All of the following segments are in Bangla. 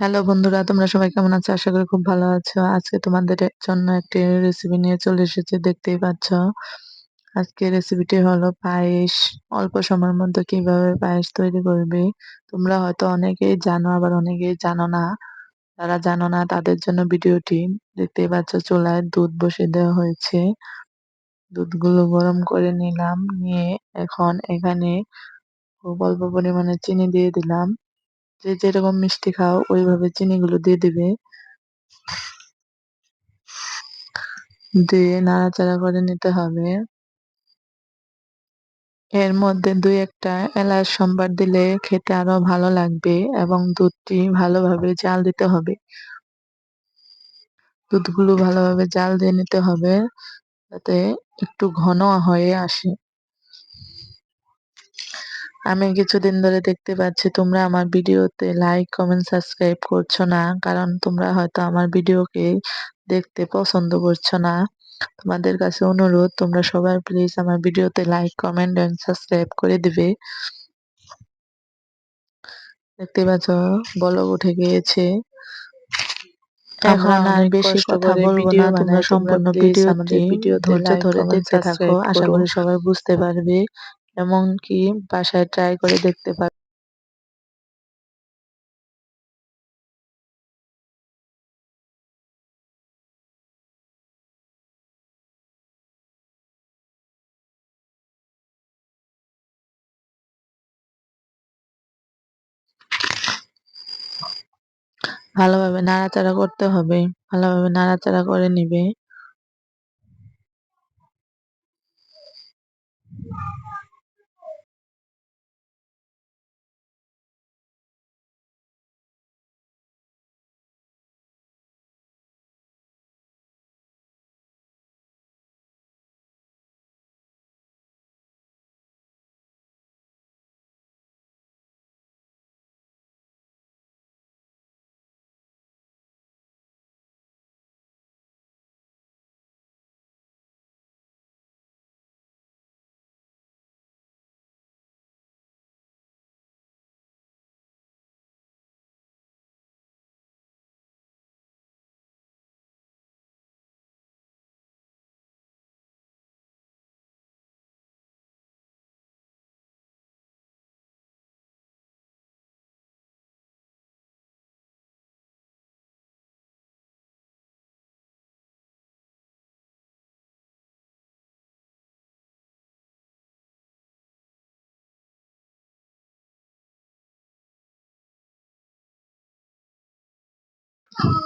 হ্যালো বন্ধুরা, তোমরা সবাই কেমন আছো? আশা করি খুব ভালো আছো। আজকে তোমাদের জন্য একটি রেসিপি নিয়ে চলে এসেছি, দেখতেই পাচ্ছ। আজকে রেসিপিটি হলো পায়েস। অল্প সময়ের মধ্যে কীভাবে পায়েস তৈরি করবে। তোমরা হয়তো অনেকেই জানো, আবার অনেকেই জানো না। যারা জানো না, তাদের জন্য ভিডিওটি। দেখতেই পাচ্ছ, চুলায় দুধ বসিয়ে দেওয়া হয়েছে। দুধগুলো গরম করে নিলাম, নিয়ে এখন এখানে খুব অল্প পরিমাণে চিনি দিয়ে দিলাম। যে যেরকম মিষ্টি খাও, ওইভাবে চিনিগুলো দিয়ে দিবে। দিয়ে নাড়াচাড়া করে নিতে হবে। এর মধ্যে দুই একটা এলাচ সম্বার দিলে খেতে আরও ভালো লাগবে এবং দুধটি ভালোভাবে জাল দিতে হবে। দুধগুলো ভালোভাবে জাল দিয়ে নিতে হবে যাতে একটু ঘন হয়ে আসে। আমি কিছুদিন ধরে দেখতে পাচ্ছি তোমরা আমার ভিডিওতে লাইক কমেন্ট সাবস্ক্রাইব করছ না কারণ তোমরা হয়তো আমার ভিডিওকে দেখতে পছন্দ করছ না। তোমাদের কাছে অনুরোধ তোমরা সবাই প্লিজ আমার ভিডিওতে লাইক কমেন্ট এন্ড সাবস্ক্রাইব করে দিবে। দেখতে পাচ্ছ বলক উঠে গিয়েছে। এখন আর বেশি কথা বলব না তোমরা সম্পূর্ণ ভিডিওটি ধৈর্য ধরে দেখতে থাকো আশা করি সবাই বুঝতে পারবে। এমনকি বাসায় ট্রাই করে দেখতে পারো। ভালোভাবে নাড়াচাড়া করতে হবে ভালোভাবে নাড়াচাড়া করে নিবে।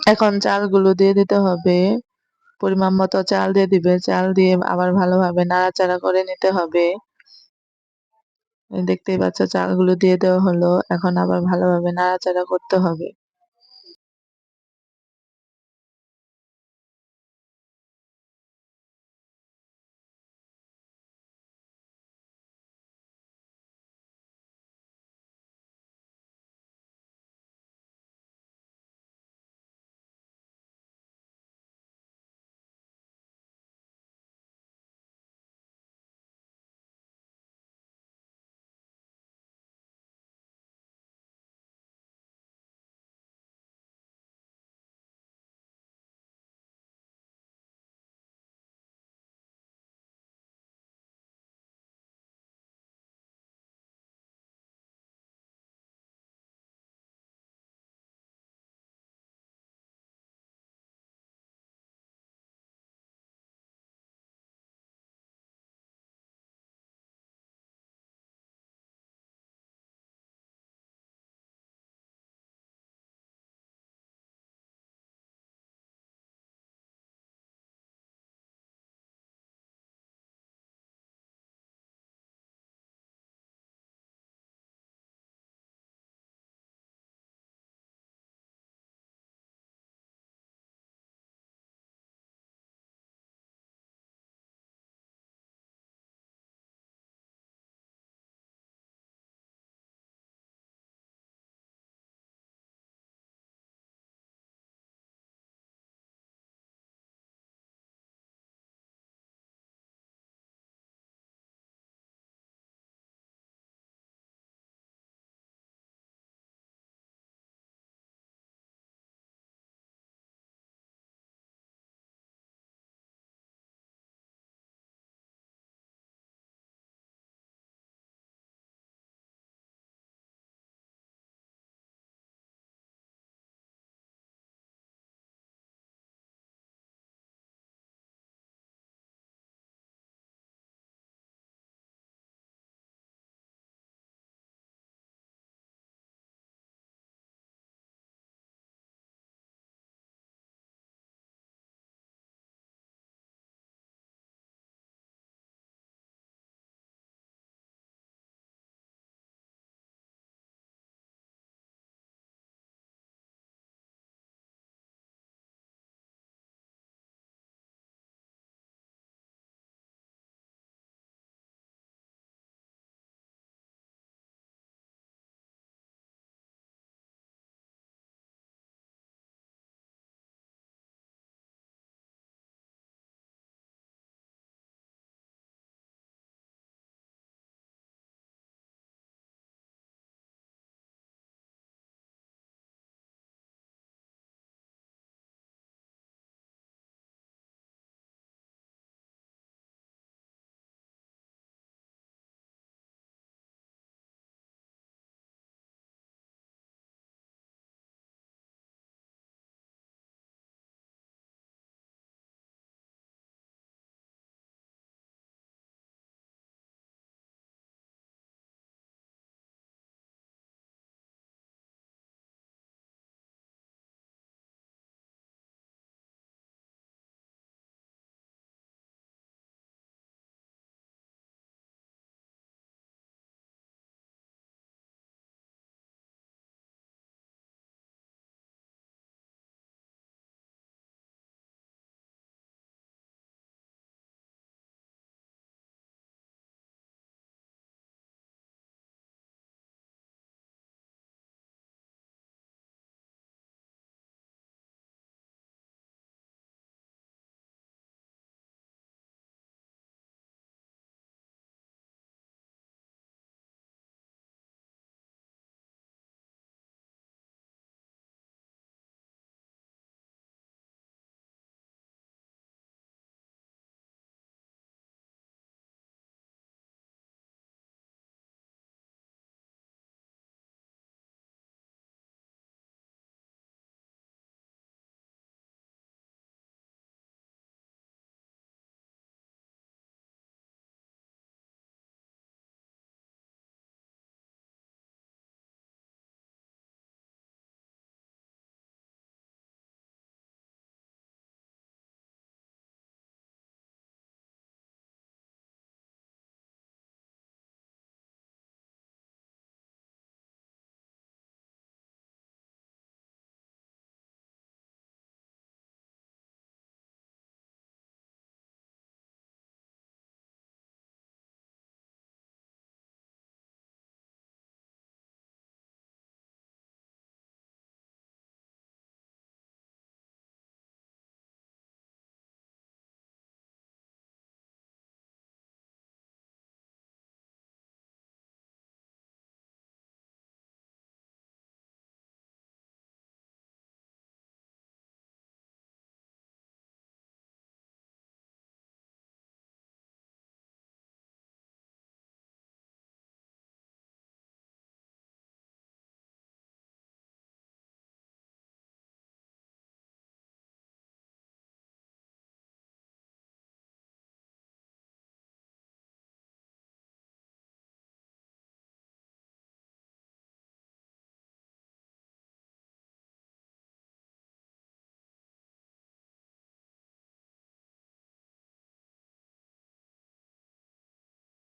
এখন চালগুলো দিয়ে দিতে হবে। পরিমাণ মতো চাল দিয়ে দিবে। চাল দিয়ে আবার ভালোভাবে নাড়াচাড়া করে নিতে হবে। দেখতেই পাচ্ছ, চালগুলো দিয়ে দেওয়া হলো। এখন আবার ভালোভাবে নাড়াচাড়া করতে হবে।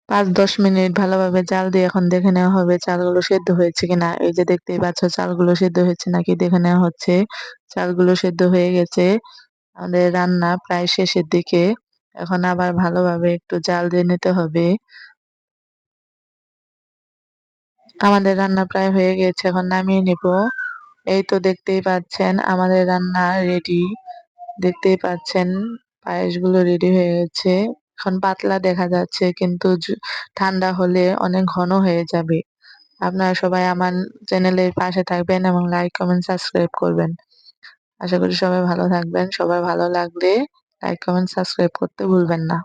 ৫-১০ মিনিট ভালোভাবে জাল দিয়ে এখন দেখে নেওয়া হবে চালগুলো সেদ্ধ হয়েছে কিনা। এই যে দেখতেই পাচ্ছ, চালগুলো সেদ্ধ হয়েছে নাকি দেখে নেওয়া হচ্ছে। চালগুলো সেদ্ধ হয়ে গেছে। আমাদের রান্না প্রায় শেষের দিকে। এখন আবার ভালোভাবে একটু জাল দিয়ে নিতে হবে। আমাদের রান্না প্রায় হয়ে গেছে, এখন নামিয়ে নিব। এই তো দেখতেই পাচ্ছেন, আমাদের রান্না রেডি। দেখতেই পাচ্ছেন, পায়েসগুলো রেডি হয়ে গেছে। এখন পাতলা দেখা যাচ্ছে কিন্তু ঠান্ডা হলে অনেক ঘন হয়ে যাবে। আপনারা সবাই আমার চ্যানেলের পাশে থাকবেন এবং লাইক, কমেন্ট, সাবস্ক্রাইব করবেন। আশা করি সবাই ভালো থাকবেন। সবার ভালো লাগলে লাইক, কমেন্ট, সাবস্ক্রাইব করতে ভুলবেন না।